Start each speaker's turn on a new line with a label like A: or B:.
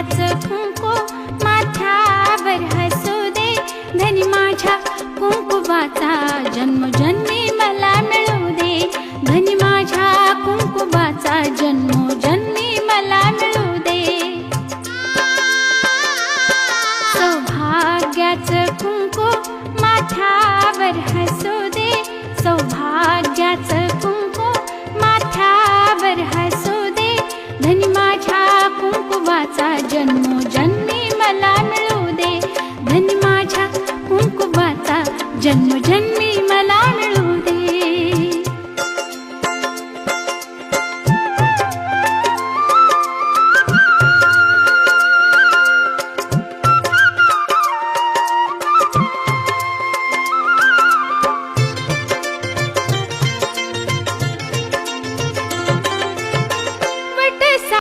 A: सौभाग्याचं कुंकू माथ्यावर हसू दे. धनी माझ्या कुंकुवाचा जन्मोजन्मी मला मिळू दे. धनी माझ्या कुंकुबाचा जन्म जन्मी मला मिळू दे. सौभाग्याचं कुंकू माथ्यावर हसू दे. सौभाग्याचं कुंकू माथ्यावर हसू दे. धनी माझ्या कुंकुवाचा जन्मोजन्मी मला मिळू दे. धन माझ्या कुंकुवाचा जन्मोजन्मी मला मिळू